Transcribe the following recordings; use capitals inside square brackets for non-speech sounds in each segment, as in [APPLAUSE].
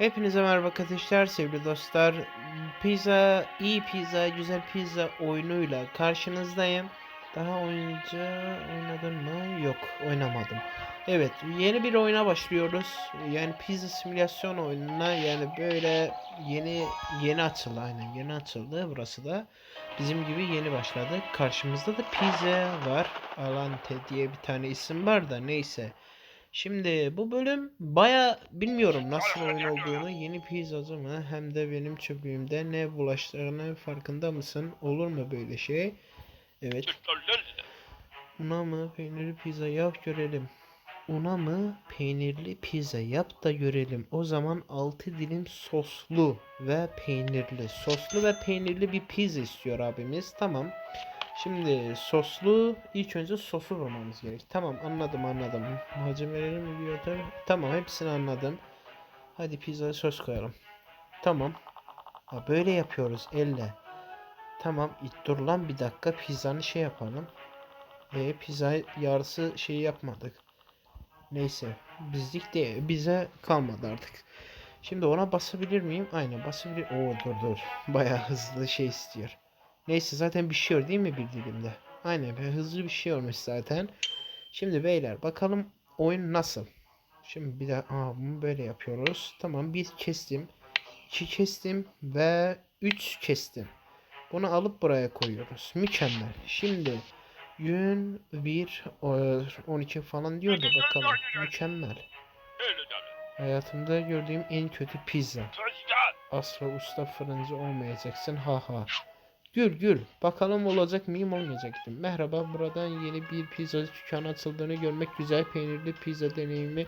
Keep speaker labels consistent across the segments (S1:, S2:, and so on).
S1: Hepinize merhaba arkadaşlar, sevgili dostlar. Pizza, iyi pizza, güzel pizza oyunuyla karşınızdayım. Daha oyuncu oynadım mı? Yok, oynamadım. Evet, yeni bir oyuna başlıyoruz. Yani pizza simülasyon oyununa yani böyle yeni yeni açıldı aynen yeni açıldı burası da. Bizim gibi yeni başladı. Karşımızda da pizza var. Alante diye bir tane isim var da neyse. Şimdi bu bölüm baya bilmiyorum nasıl oyun olduğunu yeni pizzacı mı hem de benim çöplüğümde ne bulaştığını farkında mısın? Olur mu böyle şey? Evet. Una mı peynirli pizza yap görelim. Una mı peynirli pizza yap da görelim. O zaman 6 dilim soslu ve peynirli. Soslu ve peynirli bir pizza istiyor abimiz. Tamam. Şimdi soslu ilk önce sosu bulmamız gerek. Tamam anladım anladım. Malzemeleri mi diyordu? Tamam hepsini anladım. Hadi pizzaya sos koyalım. Tamam. Ha, böyle yapıyoruz elle. Tamam dur lan bir dakika pizzanı şey yapalım. E pizza yarısı şey yapmadık. Neyse bizlik de bize kalmadı artık. Şimdi ona basabilir miyim? Aynen basabilir. Oo dur dur. Bayağı hızlı şey istiyor. Neyse zaten pişiyor değil mi bir dilimde? Aynen hızlı bir şey olmuş zaten. Şimdi beyler bakalım oyun nasıl? Şimdi bir daha aa, bunu böyle yapıyoruz. Tamam bir kestim. iki kestim ve üç kestim. Bunu alıp buraya koyuyoruz. Mükemmel. Şimdi gün 1 12 falan diyor da bakalım. Mükemmel. Hayatımda gördüğüm en kötü pizza. Asla usta fırıncı olmayacaksın ha ha. Gül gül. Bakalım olacak mıyım olmayacak mıyım? Merhaba buradan yeni bir pizza dükkanı açıldığını görmek güzel peynirli pizza deneyimi.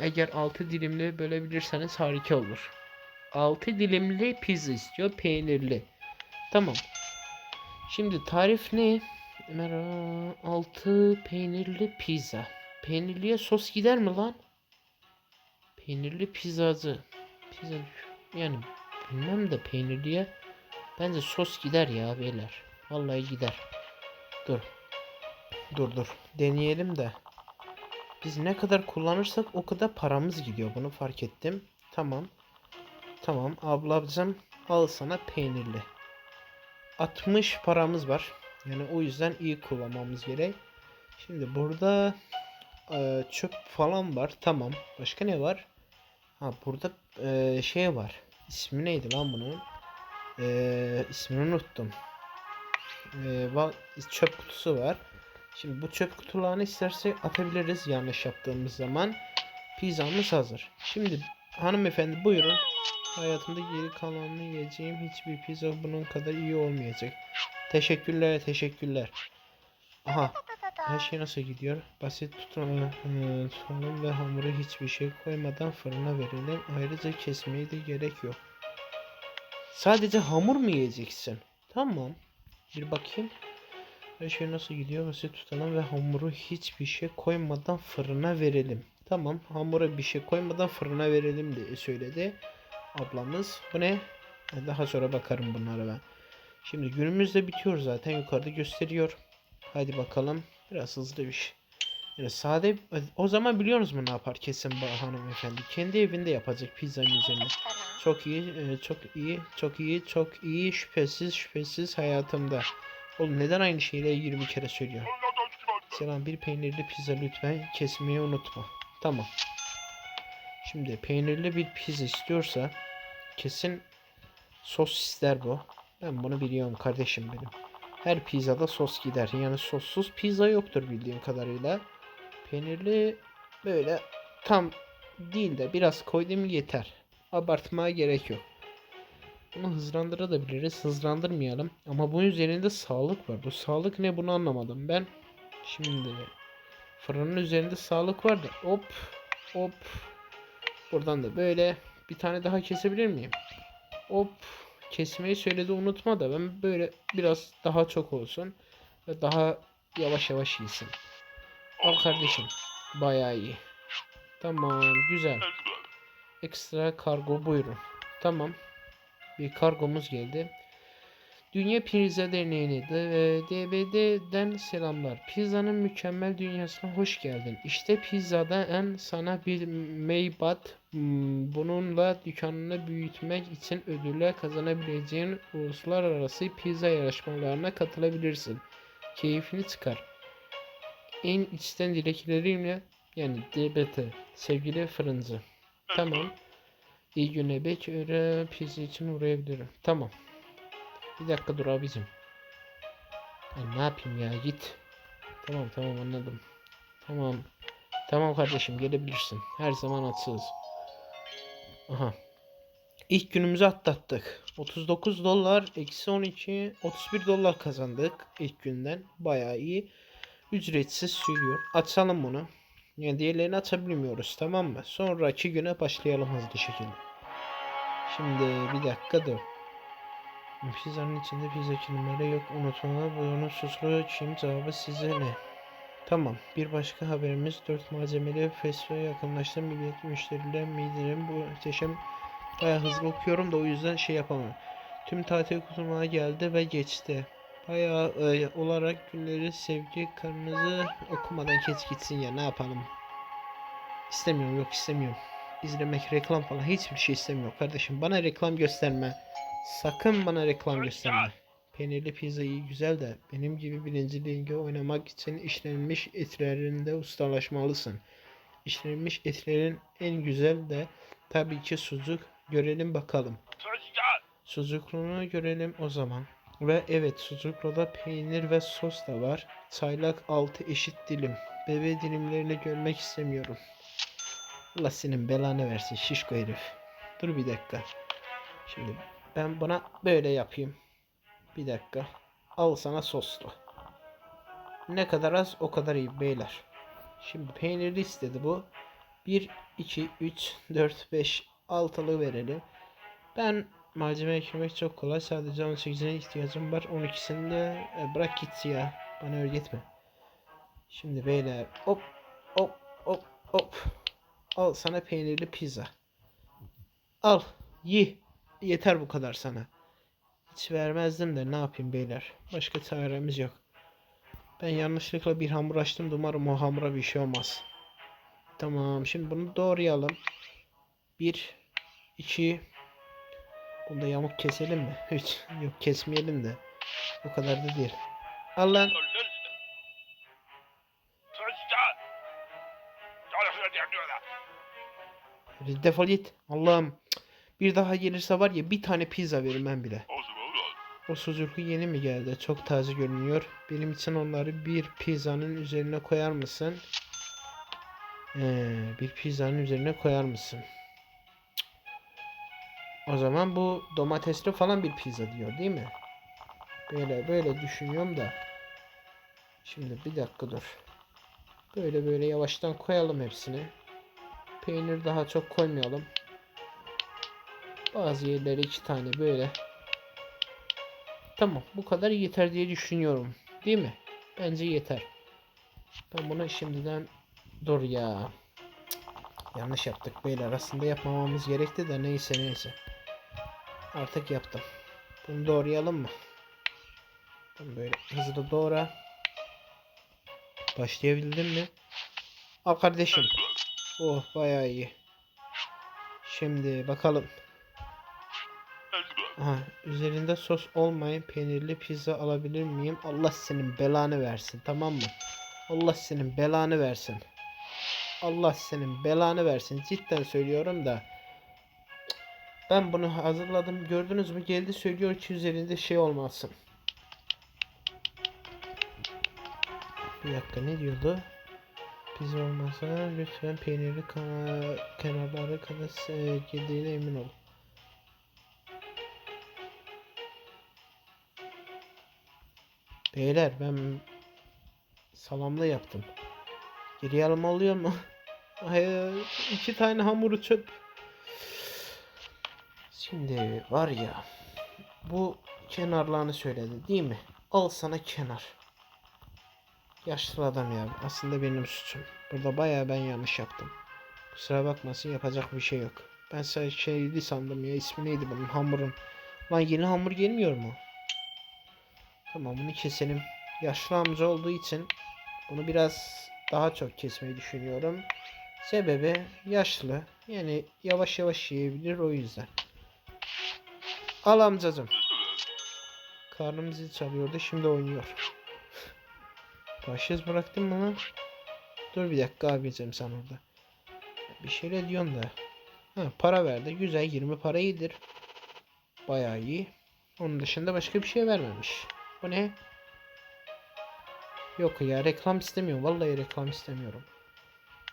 S1: Eğer 6 dilimli bölebilirseniz harika olur. 6 dilimli pizza istiyor peynirli. Tamam. Şimdi tarif ne? Merhaba 6 peynirli pizza. Peynirliye sos gider mi lan? Peynirli pizzacı. Pizza yani bilmem de peynirliye Bence sos gider ya beyler. Vallahi gider. Dur. Dur dur. Deneyelim de. Biz ne kadar kullanırsak o kadar paramız gidiyor. Bunu fark ettim. Tamam. Tamam. Ablacım al sana peynirli. 60 paramız var. Yani o yüzden iyi kullanmamız gerek. Şimdi burada e, çöp falan var. Tamam. Başka ne var? Ha burada e, şey var. İsmi neydi lan bunun? Ee, ismini unuttum. Ee, çöp kutusu var. Şimdi bu çöp kutularını istersek atabiliriz yanlış yaptığımız zaman. Pizzamız hazır. Şimdi hanımefendi buyurun. Hayatımda geri kalanını yiyeceğim hiçbir pizza bunun kadar iyi olmayacak. Teşekkürler, teşekkürler. Aha, her şey nasıl gidiyor? Basit tutun, e, tutalım ve hamuru hiçbir şey koymadan fırına verelim. Ayrıca kesmeye de gerek yok. Sadece hamur mu yiyeceksin? Tamam. Bir bakayım. Her şey nasıl gidiyor? Basit tutalım ve hamuru hiçbir şey koymadan fırına verelim. Tamam. Hamura bir şey koymadan fırına verelim diye söyledi. Ablamız. Bu ne? Daha sonra bakarım bunlara ben. Şimdi günümüz de bitiyor zaten. Yukarıda gösteriyor. Hadi bakalım. Biraz hızlı bir şey. Yani sade o zaman biliyorsunuz mu ne yapar kesin bu hanımefendi? Kendi evinde yapacak pizzanın üzerine. Çok iyi, e, çok iyi, çok iyi, çok iyi, şüphesiz, şüphesiz hayatımda. Oğlum neden aynı şeyi 20 kere söylüyor? Selam bir peynirli pizza lütfen kesmeyi unutma. Tamam. Şimdi peynirli bir pizza istiyorsa kesin sos ister bu. Ben bunu biliyorum kardeşim benim. Her pizzada sos gider. Yani sossuz pizza yoktur bildiğim kadarıyla. Peynirli böyle tam değil de biraz koydum yeter abartmaya gerek yok. Bunu hızlandırabiliriz. Hızlandırmayalım. Ama bunun üzerinde sağlık var. Bu sağlık ne bunu anlamadım. Ben şimdi fırının üzerinde sağlık var da hop hop buradan da böyle bir tane daha kesebilir miyim? Hop kesmeyi söyledi unutma da ben böyle biraz daha çok olsun ve daha yavaş yavaş yesin. Al kardeşim. Bayağı iyi. Tamam güzel. Ekstra kargo buyurun. Tamam. Bir kargomuz geldi. Dünya Pizza Derneği'ne de- DBD'den selamlar. Pizzanın mükemmel dünyasına hoş geldin. İşte pizzada en sana bir meybat. Hmm, Bununla dükkanını büyütmek için ödüller kazanabileceğin uluslararası pizza yarışmalarına katılabilirsin. Keyfini çıkar. En içten dileklerimle yani DBT sevgili fırıncı. Tamam. İyi. Belki öyle pizza için uğrayabilirim. Tamam. Bir dakika dur abicim. Ben ne yapayım ya git. Tamam tamam anladım. Tamam. Tamam kardeşim gelebilirsin. Her zaman açığız. Aha. İlk günümüzü atlattık. 39 dolar eksi 12 31 dolar kazandık ilk günden. Bayağı iyi. Ücretsiz sürüyor. Açalım bunu. Yani diğerlerini açabilmiyoruz tamam mı? Sonraki güne başlayalım hızlı şekilde. Şimdi bir dakika dur. Pizzanın içinde pizza kelimeleri yok. Unutma bunu suslu kim cevabı size ne? Tamam. Bir başka haberimiz 4 malzemeli festival yakınlaştı. Millet müşteriler midirim. Bu muhteşem bayağı hızlı okuyorum da o yüzden şey yapamam. Tüm tatil kutumuna geldi ve geçti. Bayağı e, olarak günleri sevgi karnınızı okumadan geç gitsin ya ne yapalım. İstemiyorum yok istemiyorum. İzlemek reklam falan hiçbir şey istemiyorum kardeşim. Bana reklam gösterme. Sakın bana reklam gösterme. Peynirli pizza iyi güzel de benim gibi birinci lige oynamak için işlenmiş etlerinde ustalaşmalısın. İşlenmiş etlerin en güzel de tabii ki sucuk. Görelim bakalım. Sucukluğunu görelim o zaman. Ve evet sucukluda peynir ve sos da var. Çaylak altı eşit dilim. Bebe dilimlerini görmek istemiyorum. Allah senin belanı versin şişko herif. Dur bir dakika. Şimdi ben buna böyle yapayım. Bir dakika. Al sana soslu. Ne kadar az o kadar iyi beyler. Şimdi peynirli istedi bu. 1, 2, 3, 4, 5, 6'lı verelim. Ben malzeme eklemek çok kolay. Sadece 18'ine ihtiyacım var. 12'sini de e, bırak gitsin ya. Bana öğretme. Şimdi beyler hop hop hop hop. Al sana peynirli pizza. Al ye. Yeter bu kadar sana. Hiç vermezdim de ne yapayım beyler. Başka çaremiz yok. Ben yanlışlıkla bir hamur açtım. Umarım o hamura bir şey olmaz. Tamam şimdi bunu doğrayalım. 1 2 Bunda yamuk keselim mi? [LAUGHS] Hiç yok kesmeyelim de. O kadar da değil. Al lan. Defol git. Allah'ım. Bir daha gelirse var ya bir tane pizza vermem bile. O sucuklu yeni mi geldi? Çok taze görünüyor. Benim için onları bir pizzanın üzerine koyar mısın? Ee, bir pizzanın üzerine koyar mısın? O zaman bu domatesli falan bir pizza diyor değil mi? Böyle böyle düşünüyorum da. Şimdi bir dakika dur. Böyle böyle yavaştan koyalım hepsini. Peynir daha çok koymayalım. Bazı yerlere iki tane böyle. Tamam bu kadar yeter diye düşünüyorum. Değil mi? Bence yeter. Ben bunu şimdiden dur ya. Cık, Yanlış yaptık beyler. Aslında yapmamamız gerekti de neyse neyse. Artık yaptım. Bunu doğrayalım mı? Bunu böyle hızlı doğra. Başlayabildim mi? Al kardeşim. Oh bayağı iyi. Şimdi bakalım. Aha, üzerinde sos olmayan peynirli pizza alabilir miyim? Allah senin belanı versin tamam mı? Allah senin belanı versin. Allah senin belanı versin. Cidden söylüyorum da. Ben bunu hazırladım. Gördünüz mü? Geldi söylüyor ki üzerinde şey olmasın. Bir dakika ne diyordu? Pizza olmasa lütfen peynirli kenarları kadar e, emin ol. Beyler ben salamla yaptım. Geri alma oluyor mu? Ay, iki tane hamuru çöp. Şimdi var ya bu kenarlarını söyledi değil mi? Al sana kenar. Yaşlı adam ya. Aslında benim suçum. Burada bayağı ben yanlış yaptım. Kusura bakmasın yapacak bir şey yok. Ben sadece şeydi sandım ya. ismi neydi bunun hamurun. Lan yeni hamur gelmiyor mu? Tamam bunu keselim. Yaşlı amca olduğu için bunu biraz daha çok kesmeyi düşünüyorum. Sebebi yaşlı. Yani yavaş yavaş yiyebilir o yüzden. Al amcacım. Karnım zil çalıyordu şimdi oynuyor. Başsız bıraktın mı lan? Dur bir dakika abicim sen orada. Bir şeyler diyorsun da. Ha, para verdi. Güzel 20 para iyidir. Bayağı iyi. Onun dışında başka bir şey vermemiş. Bu ne? Yok ya reklam istemiyorum. Vallahi reklam istemiyorum.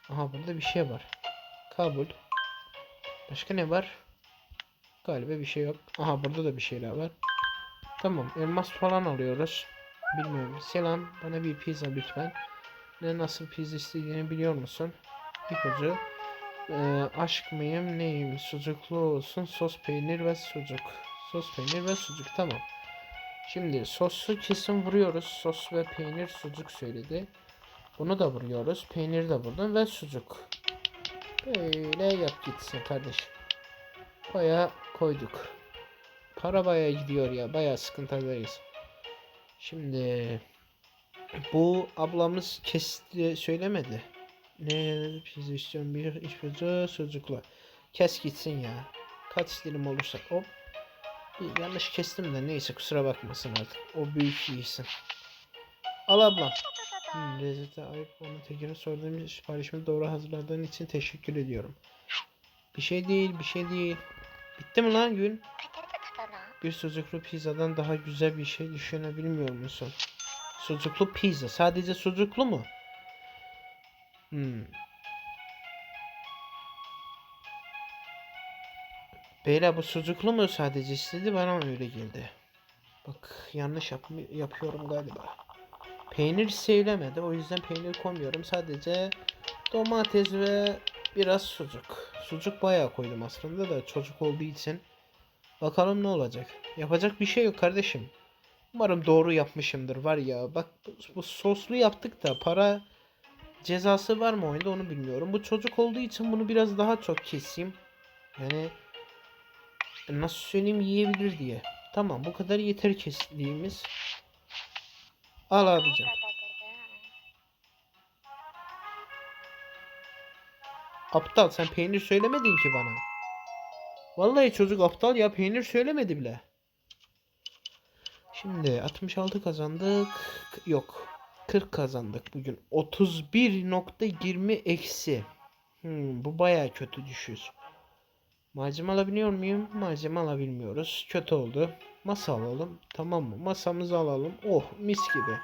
S1: Aha burada bir şey var. Kabul. Başka ne var? Galiba bir şey yok. Aha burada da bir şeyler var. Tamam elmas falan alıyoruz. Bilmiyorum. Selam bana bir pizza lütfen. Ne nasıl pizza istediğini biliyor musun? İpucu. Ee, aşk mıyım neyim? Sucuklu olsun sos peynir ve sucuk. Sos peynir ve sucuk tamam. Şimdi sosu kesin vuruyoruz. Sos ve peynir sucuk söyledi. Bunu da vuruyoruz. Peynir de vurdum ve sucuk. Böyle yap gitsin kardeşim. Baya koyduk. Para baya gidiyor ya. Baya sıkıntıdayız. Şimdi bu ablamız kesti söylemedi. Ne istiyorum bir pizza sucukla. Kes gitsin ya. Kaç dilim olursa hop. Bir yanlış kestim de neyse kusura bakmasın artık. O büyük iyisin. Al ablam. Hmm, lezzete ayıp onu tekrar sorduğum siparişimi doğru hazırladığın için teşekkür ediyorum. Bir şey değil bir şey değil. Bitti mi lan gün? Bir sucuklu pizzadan daha güzel bir şey düşünebilmiyor musun? Sucuklu pizza. Sadece sucuklu mu? Hmm. Beyler bu sucuklu mu sadece istedi bana öyle geldi. Bak yanlış yap yapıyorum galiba. Peynir sevlemedi o yüzden peynir koymuyorum. Sadece domates ve biraz sucuk. Sucuk bayağı koydum aslında da çocuk olduğu için. Bakalım ne olacak. Yapacak bir şey yok kardeşim. Umarım doğru yapmışımdır var ya. Bak bu, soslu yaptık da para cezası var mı oyunda onu bilmiyorum. Bu çocuk olduğu için bunu biraz daha çok keseyim. Yani nasıl söyleyeyim yiyebilir diye. Tamam bu kadar yeter kestiğimiz. Al abicim. Aptal sen peynir söylemedin ki bana. Vallahi çocuk aptal ya peynir söylemedi bile. Şimdi 66 kazandık. Yok. 40 kazandık bugün. 31.20 eksi. Hmm, bu baya kötü düşüş. Malzeme alabiliyor muyum? Malzeme alabilmiyoruz. Kötü oldu. Masa alalım. Tamam mı? Masamızı alalım. Oh mis gibi.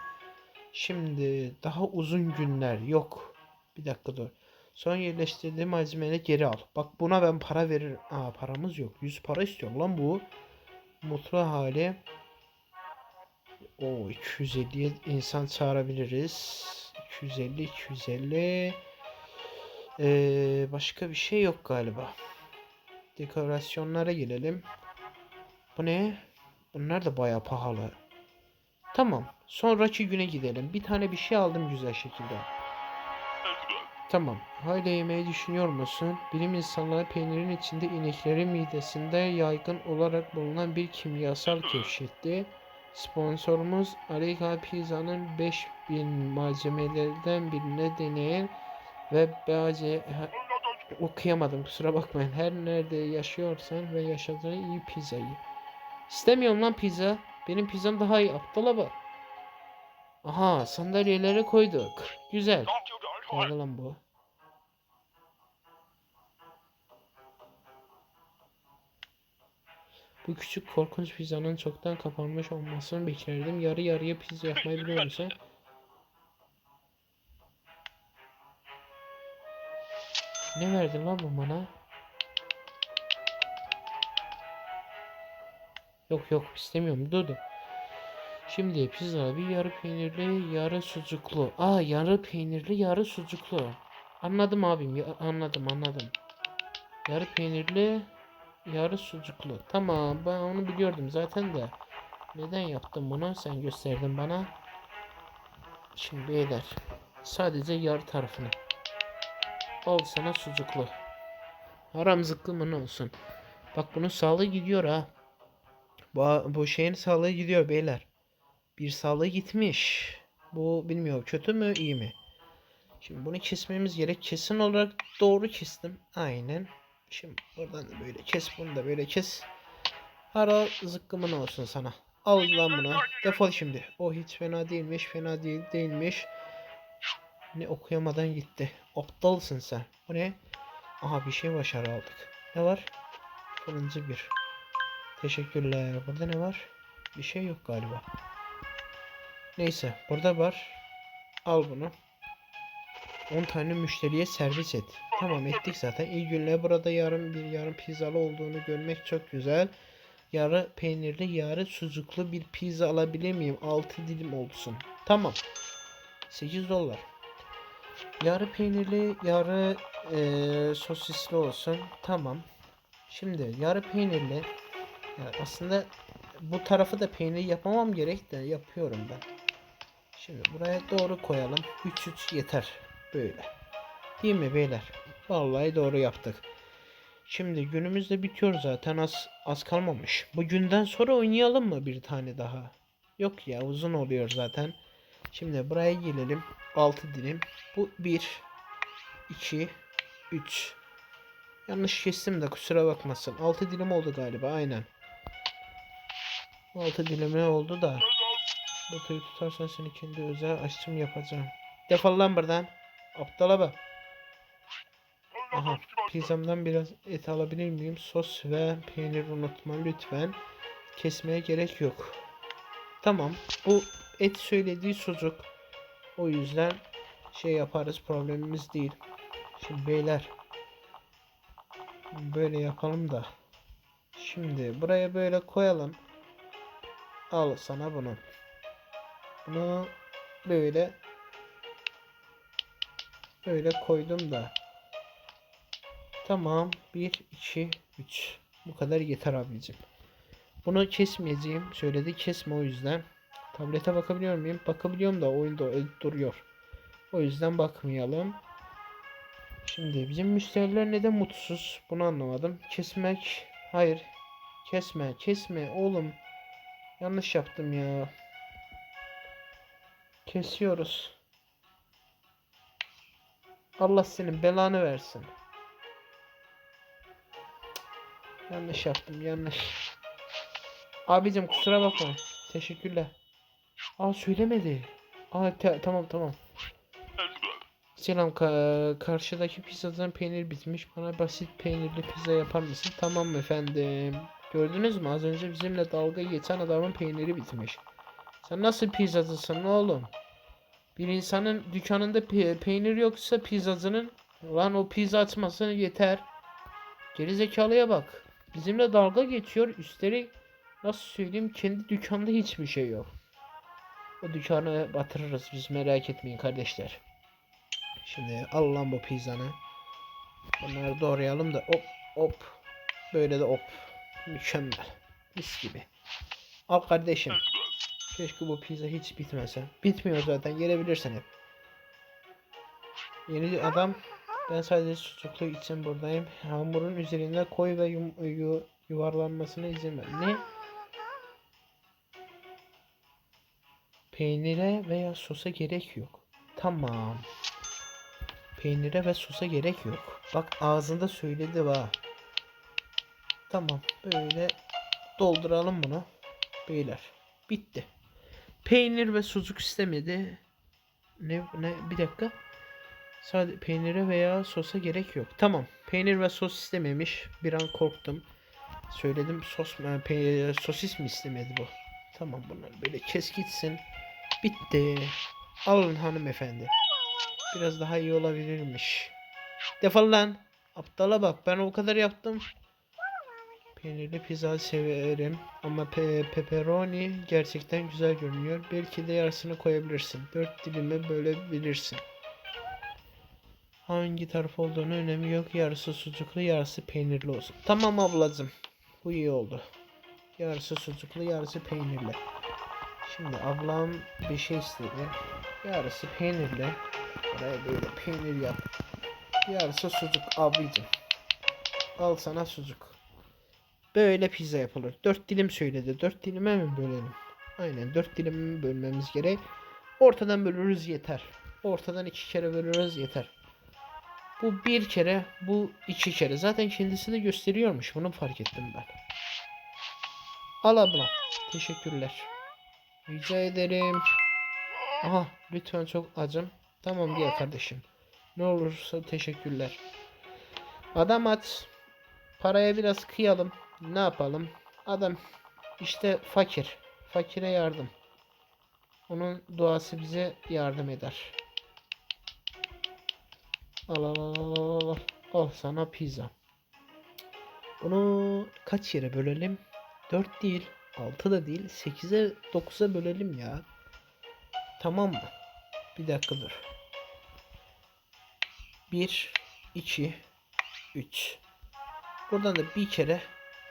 S1: Şimdi daha uzun günler yok. Bir dakika dur. Son yerleştirdiğim malzemeleri geri al. Bak buna ben para verir. Aa paramız yok. 100 para istiyor lan bu. Mutlu hali. O 250 insan çağırabiliriz. 250 250. Ee, başka bir şey yok galiba. Dekorasyonlara gelelim. Bu ne? Bunlar da baya pahalı. Tamam. Sonraki güne gidelim. Bir tane bir şey aldım güzel şekilde. Tamam. Hala yemeği düşünüyor musun? Bilim insanları peynirin içinde ineklerin midesinde yaygın olarak bulunan bir kimyasal keşfetti. Sponsorumuz Ariga Pizza'nın 5000 malzemelerden birine deneyen ve bazı okuyamadım kusura bakmayın. Her nerede yaşıyorsan ve yaşadığın iyi pizzayı. İstemiyorum lan pizza. Benim pizzam daha iyi. Aptala bak. Aha sandalyeleri koyduk. Güzel. Nerede lan bu? Bu küçük korkunç pizzanın çoktan kapanmış olmasını beklerdim. Yarı yarıya pizza yapmayı biliyor musun? Ne verdin lan bu bana? Yok yok istemiyorum dur dur. Şimdi pizza bir yarı peynirli yarı sucuklu. Aa yarı peynirli yarı sucuklu. Anladım abim ya, anladım anladım. Yarı peynirli yarı sucuklu. Tamam ben onu biliyordum zaten de. Neden yaptım bunu sen gösterdin bana. Şimdi beyler sadece yarı tarafını. Al sana sucuklu. Haram zıkkı mı ne olsun. Bak bunun sağlığı gidiyor ha. Bu, bu şeyin sağlığı gidiyor beyler. Bir sağlığı gitmiş. Bu bilmiyorum kötü mü iyi mi? Şimdi bunu kesmemiz gerek. Kesin olarak doğru kestim. Aynen. Şimdi buradan da böyle kes bunu da böyle kes. Hara zıkkımın olsun sana. Al lan bunu. Defol şimdi. O hiç fena değilmiş. Fena değil değilmiş. Ne okuyamadan gitti. Aptalsın sen. Bu ne? Aha bir şey başarı aldık. Ne var? Fırıncı bir. Teşekkürler. Burada ne var? Bir şey yok galiba. Neyse. Burada var. Al bunu. 10 tane müşteriye servis et. Tamam ettik zaten. İyi günler. Burada yarın bir yarın pizzalı olduğunu görmek çok güzel. Yarı peynirli, yarı sucuklu bir pizza alabilir miyim? 6 dilim olsun. Tamam. 8 dolar. Yarı peynirli, yarı eee, sosisli olsun. Tamam. Şimdi yarı peynirli. Ya aslında bu tarafı da peynir yapamam gerek de yapıyorum ben. Şimdi buraya doğru koyalım. 3 3 yeter. Böyle. Değil mi beyler? Vallahi doğru yaptık. Şimdi günümüz de bitiyor zaten az az kalmamış. Bugünden sonra oynayalım mı bir tane daha? Yok ya uzun oluyor zaten. Şimdi buraya gelelim. 6 dilim. Bu 1 2 3 Yanlış kestim de kusura bakmasın. 6 dilim oldu galiba aynen. 6 dilim ne oldu da. Tüyü tutarsan seni kendi özel açtım yapacağım. Defol lan buradan. Aptala bak. Aha, pizzamdan biraz et alabilir miyim? Sos ve peynir unutma lütfen. Kesmeye gerek yok. Tamam. Bu et söylediği sucuk. O yüzden şey yaparız problemimiz değil. Şimdi beyler. Böyle yapalım da. Şimdi buraya böyle koyalım. Al sana bunu. Bunu böyle böyle koydum da. Tamam. 1, 2, 3. Bu kadar yeter abicim. Bunu kesmeyeceğim. Söyledi kesme o yüzden. Tablete bakabiliyor muyum? Bakabiliyorum da oyunda duruyor. O yüzden bakmayalım. Şimdi bizim müşteriler neden mutsuz? Bunu anlamadım. Kesmek. Hayır. Kesme. Kesme oğlum. Yanlış yaptım ya. Kesiyoruz. Allah senin belanı versin. Yanlış yaptım yanlış. Abicim kusura bakma. Teşekkürler. Aa söylemedi. Aa tamam tamam. Selam ka- karşıdaki pizzadan peynir bitmiş. Bana basit peynirli pizza yapar mısın? Tamam efendim. Gördünüz mü az önce bizimle dalga geçen adamın peyniri bitmiş. Sen nasıl pizzacısın oğlum? Bir insanın dükkanında pe- peynir yoksa pizzacının lan o pizza açmasını yeter. Geri zekalıya bak. Bizimle dalga geçiyor. Üstelik nasıl söyleyeyim kendi dükkanda hiçbir şey yok. O dükkanı batırırız biz merak etmeyin kardeşler. Şimdi al lan bu pizzanı. Bunları doğrayalım da hop hop. Böyle de hop. Mükemmel. Mis gibi. Al kardeşim. Keşke bu pizza hiç bitmese. Bitmiyor zaten gelebilirsin hep. Yeni adam ben sadece sucuklu için buradayım. Hamurun üzerine koy ve yum, yu- yuvarlanmasına izin ver. Ne? Peynire veya sosa gerek yok. Tamam. Peynire ve sosa gerek yok. Bak ağzında söyledi va. Tamam. Böyle dolduralım bunu. Beyler. Bitti. Peynir ve sucuk istemedi. Ne ne bir dakika. Sadece peynire veya sosa gerek yok. Tamam. Peynir ve sos istememiş. Bir an korktum. Söyledim sos mu- pe- sosis mi istemedi bu? Tamam bunlar böyle kes gitsin. Bitti. Alın hanımefendi. Biraz daha iyi olabilirmiş. Defol lan. Aptala bak ben o kadar yaptım. Peynirli pizza severim ama pe pepperoni gerçekten güzel görünüyor. Belki de yarısını koyabilirsin. Dört dilime bölebilirsin. Hangi taraf olduğunu önemi yok. Yarısı sucuklu, yarısı peynirli olsun. Tamam ablacım. Bu iyi oldu. Yarısı sucuklu, yarısı peynirli. Şimdi ablam bir şey istedi. Yarısı peynirli. Buraya böyle peynir yap. Yarısı sucuk abicim. Al sana sucuk. Böyle pizza yapılır. Dört dilim söyledi. Dört dilime mi bölelim? Aynen 4 dilim bölmemiz gerek. Ortadan bölürüz yeter. Ortadan iki kere bölürüz yeter. Bu bir kere, bu iki kere. Zaten kendisi de gösteriyormuş. Bunu fark ettim ben. Al ablam. Teşekkürler. Rica ederim. Aha lütfen çok acım. Tamam diye kardeşim. Ne olursa teşekkürler. Adam aç. Paraya biraz kıyalım. Ne yapalım? Adam işte fakir. Fakire yardım. Onun duası bize yardım eder. Al al al al al al. Sana pizza. Bunu kaç yere bölelim? 4 değil, 6 da değil, 8'e 9'a bölelim ya. Tamam mı? Bir dakika dur. 1 2 3 Buradan da bir kere,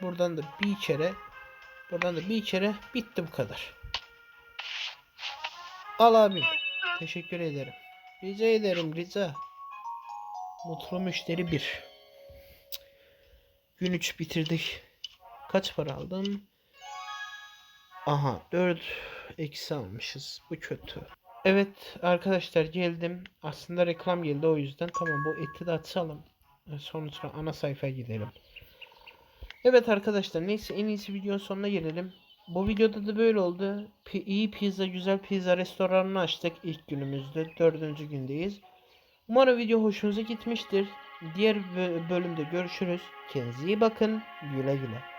S1: buradan da bir kere, buradan da bir kere bitti bu kadar. Al abim. Teşekkür ederim. Rica ederim rica. Mutlu müşteri 1. Gün 3 bitirdik. Kaç para aldım? Aha 4 eksi almışız. Bu kötü. Evet arkadaşlar geldim. Aslında reklam geldi o yüzden. Tamam bu eti de açalım. Sonuçta ana sayfaya gidelim. Evet arkadaşlar neyse en iyisi videonun sonuna gelelim. Bu videoda da böyle oldu. P- iyi pizza, güzel pizza restoranını açtık ilk günümüzde. Dördüncü gündeyiz. Umarım video hoşunuza gitmiştir. Diğer bö- bölümde görüşürüz. Kendinize iyi bakın. Güle güle.